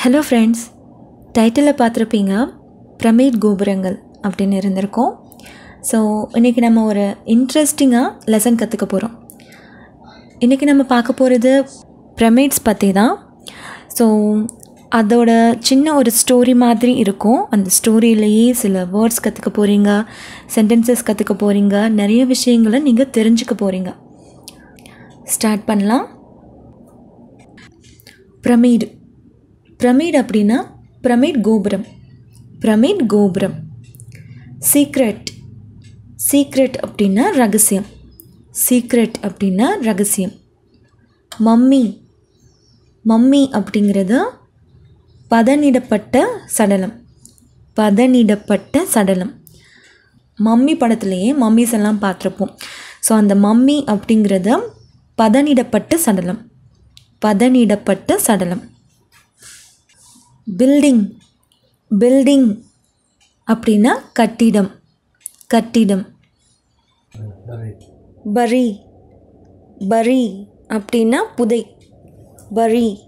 Hello friends டைட்டிலில் பார்த்துருப்பீங்க pyramid கோபுரங்கள் அப்படின்னு இருந்திருக்கோம். ஸோ இன்றைக்கி நம்ம ஒரு இன்ட்ரெஸ்டிங்காக லெசன் கற்றுக்க போகிறோம் இன்றைக்கி நம்ம பார்க்க போகிறது பிரமிட்ஸ் பற்றி தான். ஸோ அதோட சின்ன ஒரு ஸ்டோரி மாதிரி இருக்கும். அந்த ஸ்டோரியிலேயே சில வேர்ட்ஸ் கற்றுக்க போகிறீங்க சென்டென்சஸ் கற்றுக்க போகிறீங்க நிறைய விஷயங்களை நீங்கள் தெரிஞ்சுக்க போகிறீங்க ஸ்டார்ட் பண்ணலாம். பிரமிடு. பிரமிட் அப்படின்னா பிரமிட் கோபுரம். பிரமிட் கோபுரம். சீக்ரெட். சீக்ரெட் அப்படின்னா ரகசியம். சீக்ரெட் அப்படின்னா ரகசியம். மம்மி. மம்மி அப்படிங்கிறது பதனிடப்பட்ட சடலம். பதனிடப்பட்ட சடலம். மம்மி படத்துலேயே மம்மிஸ் எல்லாம் பார்த்துருப்போம். ஸோ அந்த மம்மி அப்படிங்கிறத பதனிடப்பட்ட சடலம். பதனிடப்பட்ட சடலம். பில்டிங் பில்டிங் அப்படின்னா கட்டிடம் கட்டிடம். பரி பரி அப்படின்னா புதை. பரி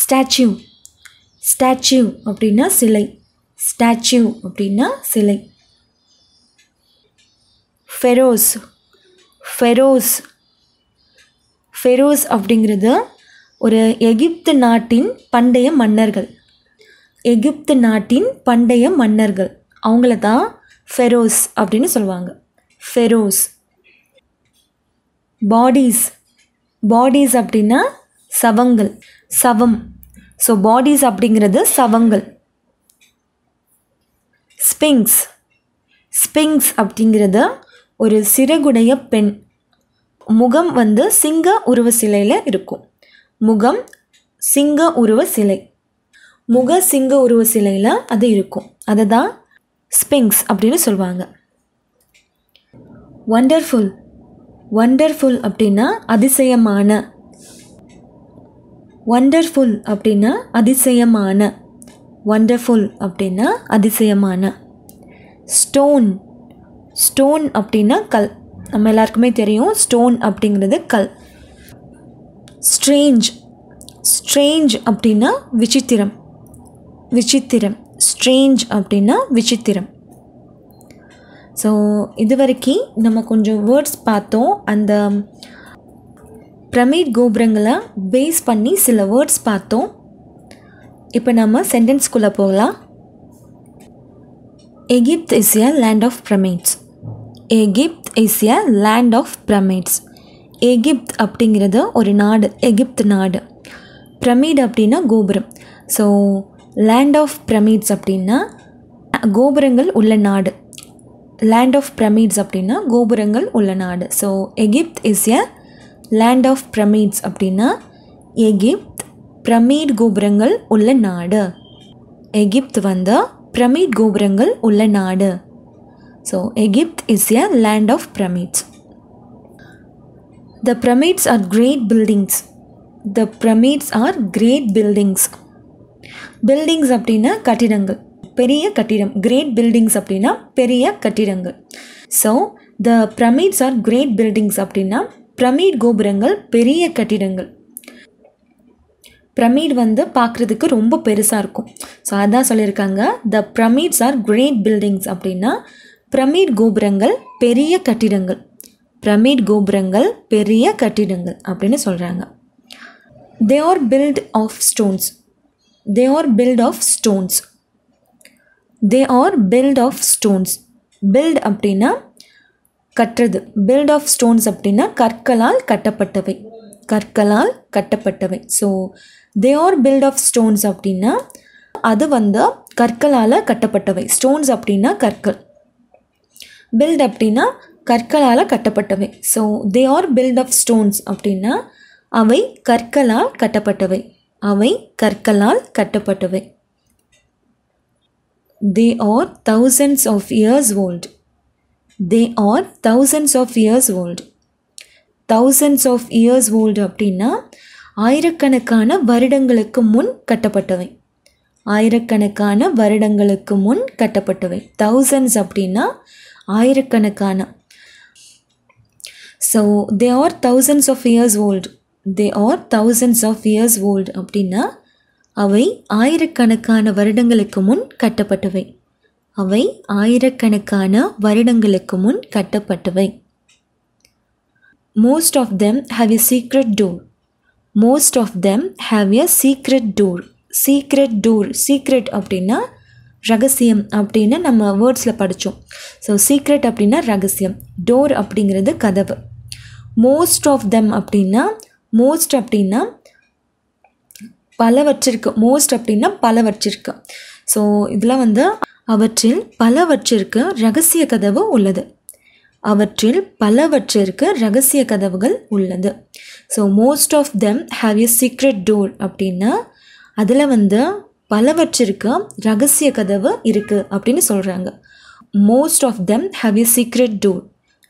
ஸ்டாச்சு ஸ்டாச்சு அப்படின்னா சிலை. ஸ்டாச்சு அப்படின்னா சிலை. ஃபெரோஸ் ஃபெரோஸ் ஃபெரோஸ் அப்படிங்கிறது ஒரு எகிப்து நாட்டின் பண்டைய மன்னர்கள். எகிப்து நாட்டின் பண்டைய மன்னர்கள். அவங்கள தான் ஃபெரோஸ் அப்படின்னு சொல்லுவாங்க. ஃபெரோஸ். பாடிஸ். பாடிஸ் அப்படின்னா சவங்கள். சவம். ஸோ பாடிஸ் அப்படிங்கிறது சவங்கள். ஸ்பிங்ஸ் ஸ்பிங்ஸ் அப்படிங்கிறது ஒரு சிறகுடைய பெண். முகம் வந்து சிங்க உருவ சிலையில் இருக்கும். முகம் சிங்க உருவ சிலை. முக சிங்க உருவ சிலையில் அது இருக்கும். அதை தான் ஸ்பிங்ஸ் அப்படின்னு சொல்லுவாங்க. ஒண்டர்ஃபுல் ஒண்டர்ஃபுல் அப்படின்னா அதிசயமான. ஒண்டர்ஃபுல் அப்படின்னா அதிசயமான. ஒண்டர்ஃபுல் அப்படின்னா அதிசயமான. ஸ்டோன் ஸ்டோன் அப்படின்னா கல். நம்ம எல்லாருக்குமே தெரியும். ஸ்டோன் அப்படிங்கிறது கல். ஸ்ட்ரேஞ்ச் ஸ்ட்ரேஞ்ச் அப்படின்னா விசித்திரம். விசித்திரம். ஸ்ட்ரேஞ்ச் அப்படின்னா விசித்திரம். ஸோ இது வரைக்கும் நம்ம கொஞ்சம் வேர்ட்ஸ் பார்த்தோம். அந்த பிரமிட் கோபுரங்களை பேஸ் பண்ணி சில வேர்ட்ஸ் பார்த்தோம். இப்போ நம்ம சென்டென்ஸ்குள்ளே போகலாம். Egypt is a land of pyramids Egypt is a land of pyramids Egypt அப்படிங்கிறது ஒரு நாடு எகிப்த் நாடு. பிரமிட் அப்படின்னா கோபுரம். ஸோ லேண்ட் ஆஃப் பிரமிட்ஸ் அப்படின்னா கோபுரங்கள் உள்ள நாடு. லேண்ட் ஆஃப் பிரமிட்ஸ் அப்படின்னா கோபுரங்கள் உள்ள நாடு. So Egypt is a land of pyramids அப்படின்னா எகிப்த் பிரமிட் கோபுரங்கள் உள்ள நாடு. எகிப்த் வந்து பிரமிட் கோபுரங்கள் உள்ள நாடு. So Egypt is a land of pyramids the pyramids are great buildings the pyramids are great buildings buildings அப்படின்னா கட்டிடங்கள். பெரிய கட்டிடம். கிரேட் பில்டிங்ஸ் அப்படின்னா பெரிய கட்டிடங்கள். So the pyramids are great buildings அப்படின்னா பிரமிட் கோபுரங்கள் பெரிய கட்டிடங்கள். பிரமிட் வந்து பார்க்குறதுக்கு ரொம்ப பெருசாக இருக்கும். ஸோ அதான் சொல்லியிருக்காங்க. The pyramids are great buildings அப்படின்னா பிரமிட் கோபுரங்கள் பெரிய கட்டிடங்கள். பிரமிட் கோபுரங்கள் பெரிய கட்டிடங்கள் அப்படின்னு சொல்கிறாங்க they are built of stones they are built of stones they are built of stones built அப்படின்னா கட்டுறது. பில்ட் ஆஃப் ஸ்டோன்ஸ் அப்படின்னா கற்களால் கட்டப்பட்டவை. கற்களால் கட்டப்பட்டவை. So they are built of stones அப்படின்னா அது வந்து கற்களால் கட்டப்பட்டவை. ஸ்டோன்ஸ் அப்படின்னா கற்கள். பில்ட் அப்படின்னா கற்களால் கட்டப்பட்டவை. So they are built of stones அப்படின்னா அவை கற்களால் கட்டப்பட்டவை. அவை கற்களால் கட்டப்பட்டவை. They are thousands of years old they are thousands of years old thousands of years old அப்படின்னா ஆயிரக்கணக்கான வருடங்களுக்கு முன் கட்டப்பட்டவை. ஆயிரக்கணக்கான வருடங்களுக்கு முன் கட்டப்பட்டவை. தௌசண்ட்ஸ் அப்படின்னா ஆயிரக்கணக்கான so they are thousands of years old they are thousands of years old அப்படின்னா அவை ஆயிரக்கணக்கான வருடங்களுக்கு முன் கட்டப்பட்டவை. அவை ஆயிரக்கணக்கான வருடங்களுக்கு முன் கட்டப்பட்டவை. Most of them have a secret door most of them have a secret door secret door secret அப்படின்னா ரகசியம் அப்படின்னு நம்ம வேர்ட்ஸில் படித்தோம் ஸோ சீக்ரெட் அப்படின்னா ரகசியம். டோர் அப்படிங்கிறது கதவு. மோஸ்ட் ஆஃப் தெம் அப்படின்னா மோஸ்ட் அப்படின்னா பலவற்றிற்கு மோஸ்ட் அப்படின்னா பலவற்றிற்கு ஸோ இதில் வந்து அவற்றில் பலவற்றிற்கு ரகசிய கதவு உள்ளது. அவற்றில் பலவற்றிற்கு ரகசிய கதவுகள் உள்ளது. So most of them have a secret door அப்படின்னா அதில் வந்து பலவற்றிற்கு ரகசிய கதவு இருக்குது அப்படின்னு சொல்கிறாங்க most of them have a secret door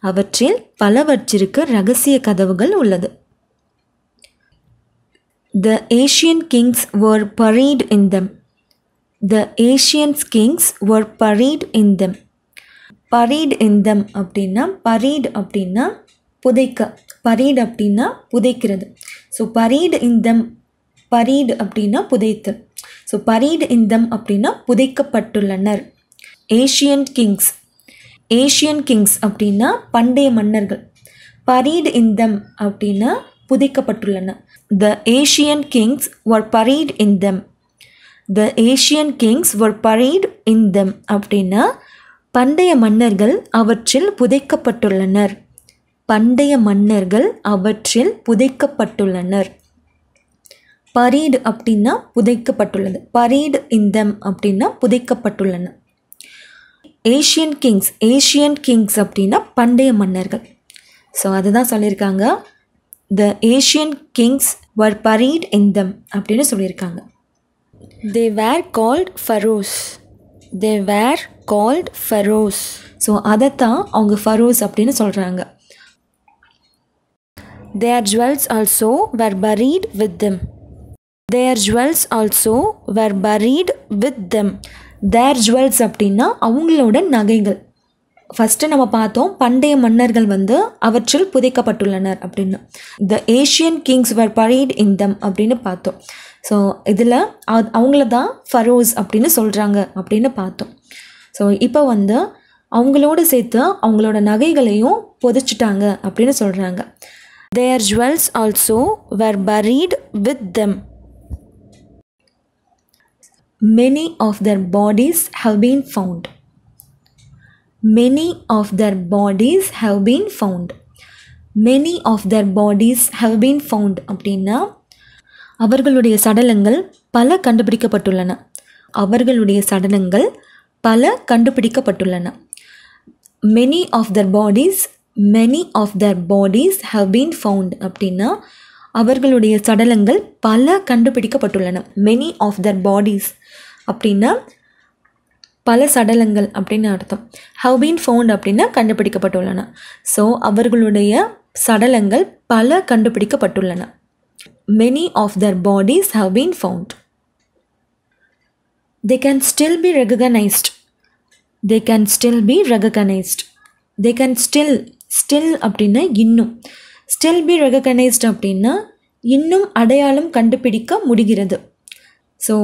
அவற்றில் பலவற்றிற்கு ரகசிய கதவுகள் உள்ளது. The Asian kings were buried in them the Asians kings were buried in them buried in them அப்படின்னா பரீட் அப்படின்னா புதைக்க பரீட் அப்படின்னா புதைக்கிறது. So buried in them buried அப்படின்னா புதைத்து. ஸோ பரீட் இன் தம் அப்படின்னா புதைக்கப்பட்டுள்ளனர். ஏஷியன் கிங்ஸ் ஏஷியன் கிங்ஸ் அப்படின்னா பண்டைய மன்னர்கள். பரீட் இன் தம் அப்படின்னா புதைக்கப்பட்டுள்ளன. The Asian kings were buried in them the Asian kings were buried in them அப்படின்னா பண்டைய மன்னர்கள் அவற்றில் புதைக்கப்பட்டுள்ளனர். பண்டைய மன்னர்கள் அவற்றில் புதைக்கப்பட்டுள்ளனர். பரீடு அப்படின்னா புதைக்கப்பட்டுள்ளது. பரீடு இந்தம் அப்படின்னா புதைக்கப்பட்டுள்ளன. ஏஷியன் கிங்ஸ் ஏஷியன் கிங்ஸ் அப்படின்னா பண்டைய மன்னர்கள். ஸோ அதுதான் சொல்லியிருக்காங்க. The Asian kings were buried in them அப்படின்னு சொல்லியிருக்காங்க. They were called pharaohs they were called pharaohs so அதைத்தான் அவங்க ஃபரோஸ் அப்படின்னு சொல்கிறாங்க their jewels also were buried with them their jewels also were buried with them their jewels அப்படின்னா அவங்களோட நகைகள். First நம்ம பார்த்தோம் பண்டைய மன்னர்கள் வந்து அவற்றில் புதைக்கப்பட்டுள்ளனர் அப்படின்னு. The Asian kings were buried in them அப்படின்னு பார்த்தோம். ஸோ இதில் அவங்கள தான் ஃபரோஸ் அப்படின்னு சொல்கிறாங்க அப்படின்னு பார்த்தோம். ஸோ இப்போ வந்து அவங்களோட சேர்த்து அவங்களோட நகைகளையும் புதைச்சிட்டாங்க அப்படின்னு சொல்கிறாங்க their jewels also were buried with them Many of their bodies have been found. Many of their bodies have been found. Many of their bodies have been found அப்படின்னா அவர்களுடைய சடலங்கள் பல கண்டுபிடிக்கப்பட்டுள்ளன அவர்களுடைய சடலங்கள் பல கண்டுபிடிக்கப்பட்டுள்ளன many of their bodies many of their bodies have been found அப்படின்னா அவர்களுடைய சடலங்கள் பல கண்டுபிடிக்கப்பட்டுள்ளன. மெனி ஆஃப் தர் பாடிஸ் அப்படின்னா பல சடலங்கள் அப்படின்னு அர்த்தம். ஹவ் பீன் ஃபவுண்ட் அப்படின்னா கண்டுபிடிக்கப்பட்டுள்ளன. ஸோ அவர்களுடைய சடலங்கள் பல கண்டுபிடிக்கப்பட்டுள்ளன. Many of their bodies have been found they can still be recognised they can still be recognised they can still still அப்படின்னா இன்னும். ஸ்டில் பி ரெகக்னைஸ்ட் அப்படின்னா இன்னும் அடையாளம் கண்டுபிடிக்க முடிகிறது. So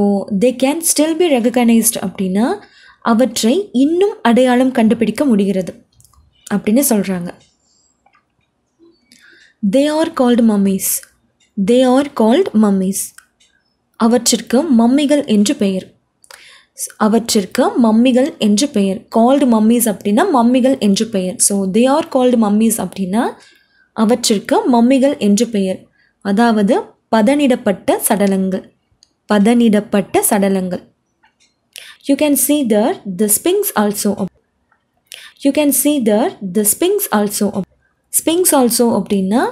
they can still be recognised அப்படின்னா அவற்றை இன்னும் அடையாளம் கண்டுபிடிக்க முடிகிறது. அப்படின்னு சொல்கிறாங்க they are called mummies they are called mummies அவற்றிற்கு மம்மிகள் என்று பெயர். அவற்றிற்கு மம்மிகள் என்று பெயர். கால்டு மம்மீஸ் அப்படின்னா மம்மிகள் என்று பெயர். So they are called mummies அப்படின்னா அவற்றிற்கு மம்மிகள் என்று பெயர். அதாவது பதனிடப்பட்ட சடலங்கள். பதனிடப்பட்ட சடலங்கள். You can see there the sphinx also you can see there the sphinx also sphinx also அப்படின்னா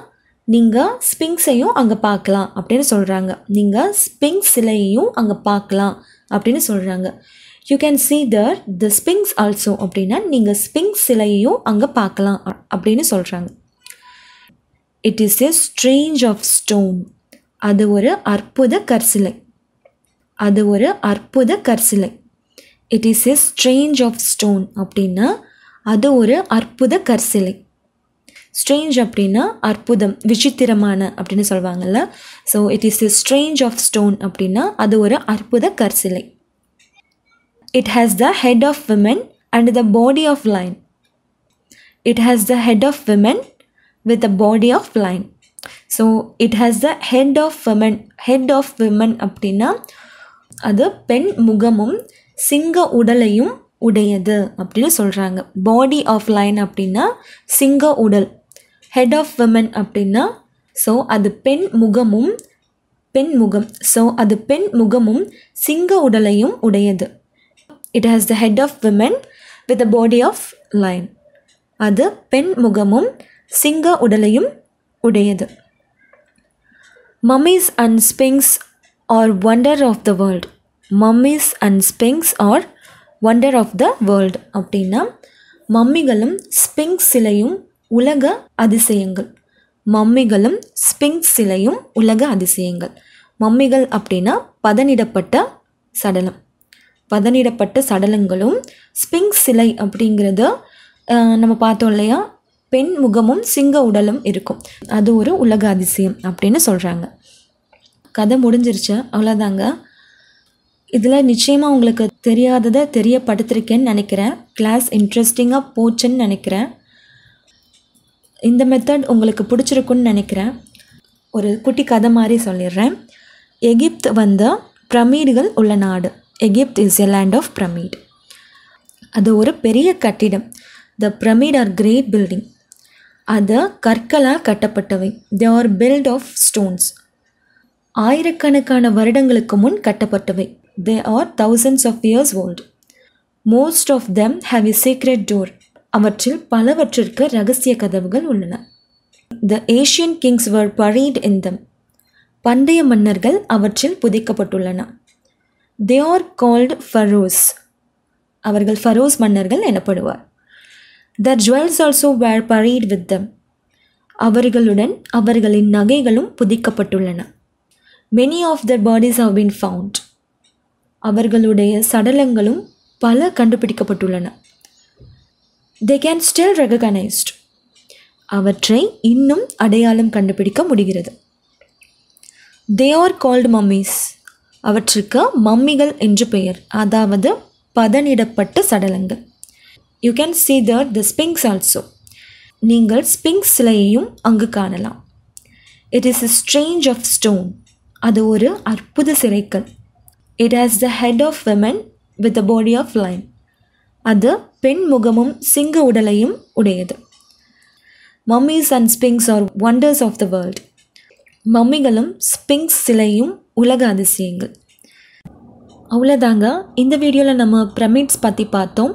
நீங்கள் ஸ்பிங்ஸையும் அங்கே பார்க்கலாம் அப்படின்னு சொல்கிறாங்க நீங்கள் ஸ்பிங்ஸ் சிலையையும் அங்கே பார்க்கலாம் அப்படின்னு சொல்கிறாங்க you can see there the sphinx also அப்படின்னா நீங்கள் ஸ்பிங்ஸ் சிலையையும் அங்கே பார்க்கலாம் அப்படின்னு சொல்கிறாங்க it is a strange of stone அது ஒரு அற்புத கற்சிலை. அது ஒரு அற்புத கற்சிலை. It is a strange of stone அப்படின்னா அது ஒரு அற்புத கற்சிலை. ஸ்ட்ரேஞ்ச் அப்படின்னா அற்புதம் விசித்திரமான அப்படின்னு சொல்லுவாங்கள்ல so it is a strange of stone அப்படின்னா அது ஒரு அற்புத கற்சிலை. It has the head of women and the body of lion it has the head of women with the body of lion so it has the head of women head of women அப்படின்னா அது பெண் முகமும் சிங்க உடலையும் உடையது அப்படின்னு சொல்கிறாங்க பாடி of line அப்படின்னா சிங்க உடல். ஹெட் ஆஃப் விமன் அப்படின்னா ஸோ அது பெண் முகமும் பெண் முகம். ஸோ அது பெண் முகமும் சிங்க உடலையும் உடையது. It has the head of women with the body of lion அது பெண் முகமும் சிங்க உடலையும் உடையது. Mummies and sphinx are wonder of the world mummies and sphinx are wonder of the world அப்படின்னா மம்மிகளும் ஸ்பிங்ஸ் சிலையும் உலக அதிசயங்கள். மம்மிகளும் ஸ்பிங்ஸ் சிலையும் உலக அதிசயங்கள். மம்மிகள் அப்படின்னா பதனிடப்பட்ட சடலம். பதனிடப்பட்ட சடலங்களும் ஸ்பிங்ஸ் சிலை அப்படிங்கிறது நம்ம பார்த்தோம் இல்லையா? பெண் முகமும் சிங்க உடலும் இருக்கும். அது ஒரு உலக அதிசயம் அப்படின்னு சொல்கிறாங்க கதை முடிஞ்சிருச்சு. அவ்வளோதாங்க இதில் நிச்சயமாக உங்களுக்கு தெரியாததை தெரியப்படுத்திருக்கேன்னு நினைக்கிறேன். கிளாஸ் இன்ட்ரெஸ்டிங்காக போச்சுன்னு நினைக்கிறேன். இந்த மெத்தட் உங்களுக்கு பிடிச்சிருக்குன்னு நினைக்கிறேன். ஒரு குட்டி கதை மாதிரி சொல்லிடுறேன். எகிப்த் வந்து பிரமீடுகள் உள்ள நாடு. Egypt is a land of pyramid. அது ஒரு பெரிய கட்டிடம். The pyramid are great building அது கற்களால் கட்டப்பட்டவை. They are built of stones ஆயிரக்கணக்கான வருடங்களுக்கு முன் கட்டப்பட்டவை. They are thousands of years old most of them have a secret door அவற்றில் பலவற்றிற்கு ரகசிய கதவுகள் உள்ளன. The Asian kings were buried in them பண்டைய மன்னர்கள் அவற்றில் புதைக்கப்பட்டுள்ளன. தே ஆர் கால்டு ஃபரோஸ் அவர்கள் ஃபரோஸ் மன்னர்கள் எனப்படுவார். Their jewels also were buried with them அவர்களுடன் அவர்களின் நகைகளும் புதிக்கப்பட்டுள்ளன. Many of their bodies have been found அவர்களுடைய சடலங்களும் பல கண்டுபிடிக்கப்பட்டுள்ளன. தே கேன் ஸ்டில் ரெகனைஸ்ட் அவற்றை இன்னும் அடையாளம் கண்டுபிடிக்க முடிகிறது. தே ஆர் கால்டு மம்மிஸ் அவற்றுக்கு மம்மிகள் என்று பெயர். அதாவது பதனிடப்பட்ட சடலங்கள். You can see that the sphinx also நீங்கள் ஸ்பிங்ஸ் சிலையையும் அங்கு காணலாம். It is a strange of stone அது ஒரு அற்புத சிலைக்கல் it has the head of women with the body of lion அது பெண் முகமும் சிங்க உடலையும் உடையது. Mummies and sphinx are wonders of the world மம்மிகளும் sphinx சிலையும் உலக அதிசயங்கள். அவ்வளோதாங்க இந்த வீடியோவில் நம்ம பிரமிட்ஸ் பற்றி பார்த்தோம்.